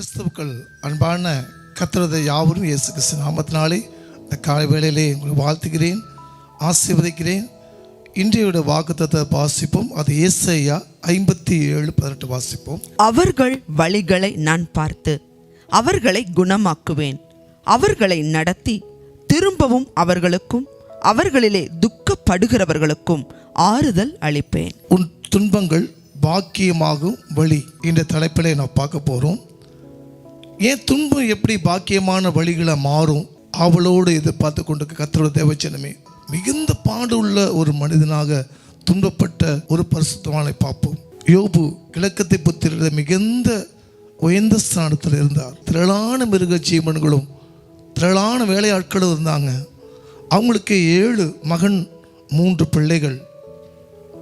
கிறிஸ்துவுக்கள் அன்பான கத்திரத யாவரும் இயேசு கிறிஸ்து நாமத்தினாலே இந்த காலை வேளையிலே உங்களை வாழ்த்துகிறேன் ஆசீர்வதிக்கிறேன். இன்றையோட வாக்குத்தத்தை வாசிப்போம். அது ஏசையா ஐம்பத்தி ஏழு பதினெட்டு வாசிப்போம். அவர்கள் வழிகளை நான் பார்த்து அவர்களை குணமாக்குவேன். அவர்களை நடத்தி திரும்பவும் அவர்களுக்கும் அவர்களிலே துக்கப்படுகிறவர்களுக்கும் ஆறுதல் அளிப்பேன். உன் துன்பங்கள் பாக்கியமாகும் வழி. என்ற தலைப்பிலே நான் பார்க்க போகிறோம் ஏன் துன்பம் எப்படி பாக்கியமான வழிகளை மாறும்? அவளோடு எதிர்பார்த்து கொண்டு கத்தரோட தேவச்சனமே மிகுந்த பாடு உள்ள ஒரு மனிதனாக துன்பப்பட்ட ஒரு பரிசுத்தவானை பார்ப்போம். யோபு கிழக்கத்தை புத்திரில் மிகுந்த உயர்ந்த ஸ்தானத்தில் இருந்தார். திரளான மிருக ஜீவன்களும் திரளான வேலையாட்களும் இருந்தாங்க. அவங்களுக்கு ஏழு மகன் மூன்று பிள்ளைகள்.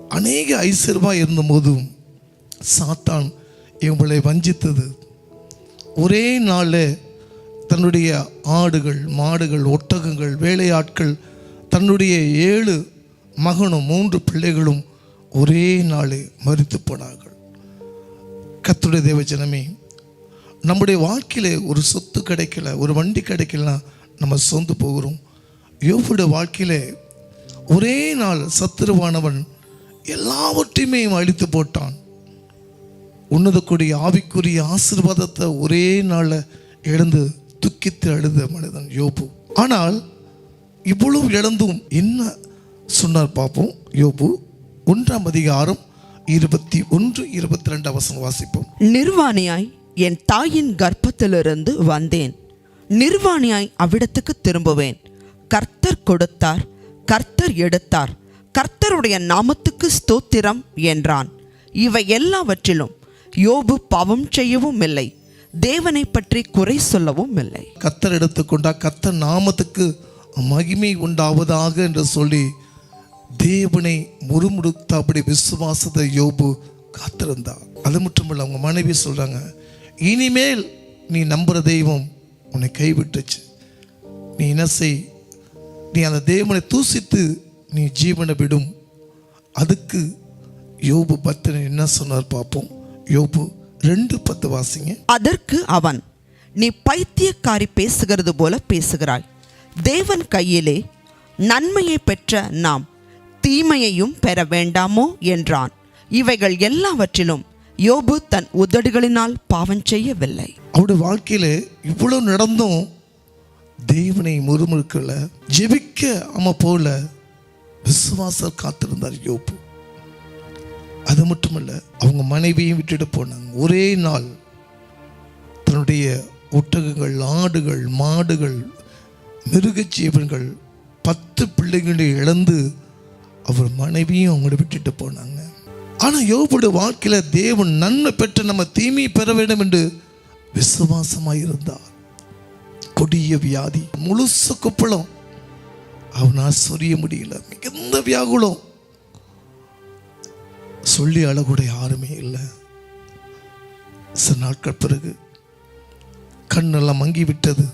அநேக ஐஸ்வர்யமாக இருந்தபோதும் சாத்தான் இவங்களை வஞ்சித்தது. ஒரே நாளில் தன்னுடைய ஆடுகள் மாடுகள் ஒட்டகங்கள் வேலையாட்கள் தன்னுடைய ஏழு மகனும் மூன்று பிள்ளைகளும் ஒரே நாளே மறித்து போனார்கள். கத்துடைய தேவஜனமே நம்முடைய வாழ்க்கையில் ஒரு சொத்து கிடைக்கல ஒரு வண்டி கிடைக்கலனா நம்ம சொந்து போகிறோம். யோபுடைய வாழ்க்கையில் ஒரே நாள் சத்துருவானவன் எல்லாவற்றையுமே அழித்து போட்டான். உன்னதக்கூடிய ஆவிக்குரிய ஆசீர்வாதத்தை ஒரே நாளில் இழந்து துக்கித்து அழுத மனிதன் யோபு. ஆனால் இவ்வளவு இழந்தும் என்ன சொன்னார் பார்ப்போம் யோபு ஒன்றாம் அதிகாரம் இருபத்தி ஒன்று இருபத்தி ரெண்டு அவசரம் வாசிப்போம். நிர்வாணியாய் என் தாயின் கர்ப்பத்திலிருந்து வந்தேன். நிர்வாணியாய் அவ்விடத்துக்கு திரும்புவேன். கர்த்தர் கொடுத்தார் கர்த்தர் எடுத்தார். கர்த்தருடைய நாமத்துக்கு ஸ்தோத்திரம் என்றான். இவை எல்லாவற்றிலும் யோபு பாவம் செய்யவும் இல்லை தேவனை பற்றி குறை சொல்லவும் இல்லை கத்தர் எடுத்துக்கொண்டா கத்தர் நாமத்துக்கு மகிமை உண்டாவதாக என்று சொல்லி தேவனை முறுமுறுத்த அப்படி விசுவாசத்தை யோபு காத்திருந்தார். அது மட்டும் இல்லை அவங்க மனைவி சொல்றாங்க இனிமேல் நீ நம்புற தெய்வம் உன்னை கைவிட்டுச்சு. நீ என்ன செய்? நீ அந்த தேவனை தூசித்து நீ ஜீவனை விடும். அதுக்கு யோபு பத்தின என்ன சொன்னார் பார்ப்போம். யோபு ரெண்டு பத்து வாசிங்க. அதற்கு அவன் நீ பைத்தியக்காரி பேசுகிறது போல பேசுகிறாய். தேவன் கையிலே நன்மையை பெற்ற நாம் தீமையையும் பெற வேண்டாமோ? என்றான். இவைகள் எல்லாவற்றிலும் யோபு தன் உதடுகளினால் பாவம் செய்யவில்லை. அவருடைய வாழ்க்கையில இவ்வளவு நடந்தும் தேவனை முறுமுறுக்கல ஜெபிக்க அம போல விசுவாச காத்திருந்தார் யோபு. அது மட்டுமல்ல அவங்க மனைவியும் விட்டுட்டு போனாங்க. ஒரே நாள் தன்னுடைய ஒட்டகங்கள் ஆடுகள் மாடுகள் மிருக பத்து பிள்ளைங்களை இழந்து அவர் மனைவியும் அவங்கள விட்டுட்டு போனாங்க. ஆனால் யோபுடைய வாழ்க்கையில் தேவன் நன்மை பெற்று நம்ம தீமை பெற வேண்டும் என்று விசுவாசமாக இருந்தார். கொடிய வியாதி முழுசு குப்பளம் அவனால் சொரிய முடியல. மிகுந்த வியாகுலம். சொல்லி அழகூட யாருமே இல்லை. சில நாட்கள் பிறகு கண்ணெல்லாம் மங்கி விட்டது.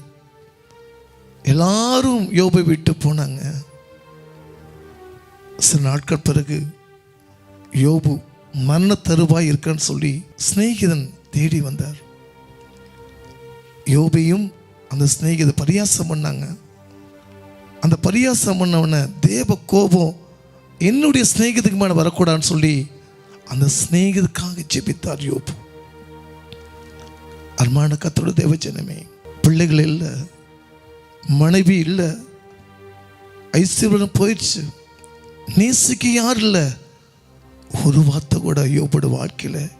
எல்லாரும் யோபை விட்டு போனாங்க. சில நாட்கள் பிறகு யோபு மரண தருவாய் இருக்கான்னு சொல்லி சிநேகிதன் தேடி வந்தார். யோபையும் அந்த சிநேகித பரியாசம் பண்ணாங்க. அந்த பரியாசம் பண்ணவன தேவ கோபம் என்னுடைய சிநேகிதத்துக்கு மேலே வரக்கூடாதுன்னு சொல்லி அந்த சிநேகிதுக்காக ஜெபித்தார் யோபு. அருமான கத்தோட தேவஜனமே பிள்ளைகள் இல்லை மனைவி இல்லை ஐஸ்வர்யம் போயிடுச்சு. நேசிக்க யார் இல்லை? ஒரு வார்த்தை கூட யோபோட வாழ்க்கையில்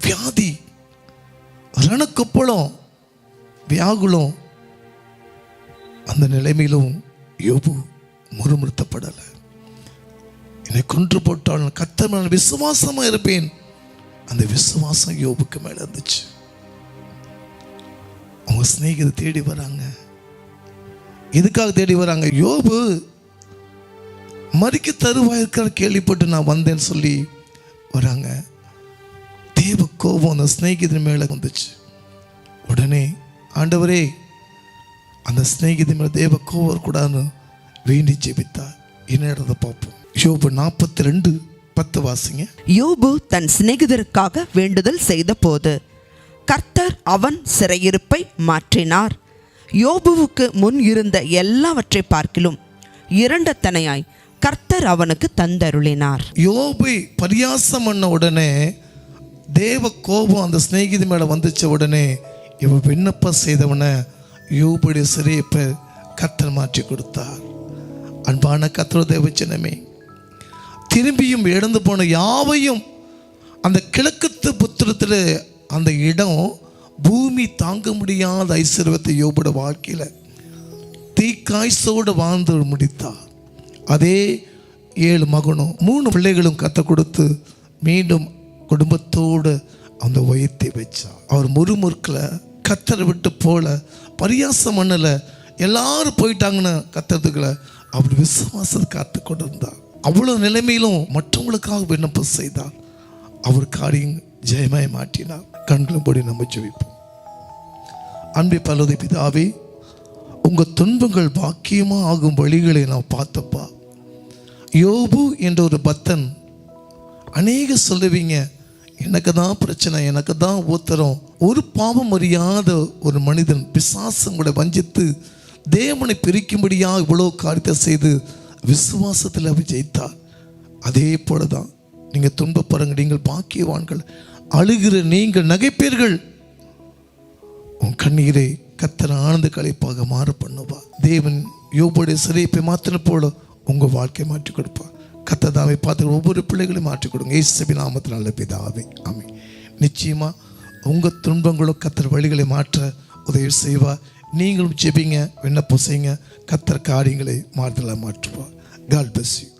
வியாதி ரணக்கொப்பளம் வியாகுலம் அந்த நிலைமையிலும் யோபு முறுமுறுத்தப்படலை. என்னை கொன்று போட்டால் கத்த நான் விசுவாசமா இருப்பேன். அந்த விசுவாசம் யோபுக்கு மேல இருந்துச்சு. அவங்க சிநேகித தேடி வராங்க. எதுக்காக தேடி வராங்க? யோபு மறிக்க தருவாய் இருக்கிற கேள்விப்பட்டு நான் வந்தேன்னு சொல்லி வராங்க. தேவ கோபம் அந்த சிநேகிதன் மேல வந்துச்சு. உடனே ஆண்டவரே அந்த சிநேகிதன் மேலே தேவ கோபம் கூடாதுன்னு வேண்டி ஜெபித்தார். என்ன இடத்த பார்ப்போம். யோபு நாற்பத்தி ரெண்டு பத்து வாசிங்க. யோபு தன் சிநேகிதருக்காக வேண்டுதல் செய்தபோது கர்த்தர் அவன் சிறையிருப்பை மாற்றினார். யோபுவுக்கு முன் இருந்த எல்லாவற்றை பார்க்கிலும் இரண்டத்தனையாய் கர்த்தர் அவனுக்கு தந்தருளினார். யோபை பரியாசம் பண்ண உடனே தேவ கோபம் அந்த சிநேகிதி மேலே வந்துச்ச உடனே இவன் விண்ணப்பம் செய்தவனை யோபுடைய சிறையப்ப கத்தர் மாற்றி கொடுத்தார். அன்பான கத்திர தேவச்சனமே திரும்பியும் இழந்து போன யாவையும் அந்த கிழக்கத்து புத்திரத்தில் அந்த இடம் பூமி தாங்க முடியாத ஐஸ்வர்யத்தை யோபுட வாழ்க்கையில் தீக்காய்ச்சோடு வாழ்ந்து முடித்தார். அதே ஏழு மகனும் மூணு பிள்ளைகளும் கத்த கொடுத்து மீண்டும் குடும்பத்தோடு அந்த உயர்த்தி வச்சார் அவர் முறுமுறுக்கில் கத்தரை விட்டு போல பரியாசம் மண்ணில் எல்லாரும் போயிட்டாங்கன்னு கத்துறதுக்குள்ள அவர் விசுவாசம் காத்து கொண்டு இருந்தார் அவ்வளோ நிலைமையிலும் மற்றவங்களுக்காக விண்ணப்பம் செய்தார். அவர் காரியம் ஜெயமாய் மாற்றினார். கண்களும் போடி நம்ம ஜெபிப்போம். அன்பை பலதை பிதாவே உங்கள் துன்பங்கள் பாக்கியமாக ஆகும் வழிகளை நான் பார்த்தப்பா. யோபு என்ற ஒரு பக்தன் அநேக சொல்லுவீங்க எனக்கு தான் பிரச்சனை எனக்கு தான் ஊத்தரம் ஒரு பாவம் அறியாத ஒரு மனிதன் பிசாசம் கூட வஞ்சித்து தேவனை பிரிக்கும்படியாக இவ்வளோ காரியத்தை செய்து விசுவாசத்தில் அவர் ஜெயித்தார் அதே போல தான் நீங்கள் துன்பப்படுங்க நீங்கள் பாக்கியவான்கள் அழுகிற நீங்கள் நகைப்பீர்கள். உன் கண்ணீரை கத்தர் ஆனந்த கலைப்பாக மாறு பண்ணுவா. தேவன் யோபுடைய சிறைப்பை மாத்தின போல உங்கள் வாழ்க்கையை மாற்றி கொடுப்பா. கத்ததாவை பார்த்து ஒவ்வொரு பிள்ளைகளையும் மாற்றி கொடுங்க. இயேசுவி நாமத்தில் நல்ல பிதாவே. ஆமே நிச்சயமாக உங்கள் துன்பங்களும் கத்தர் வழிகளை மாற்ற உதவி செய்வா. நீங்களும் ஜெபிங்க விண்ணப்பம் செய்யுங்க. கத்தர் காரியங்களை மாறுதலாக மாற்றுவா காட் bless you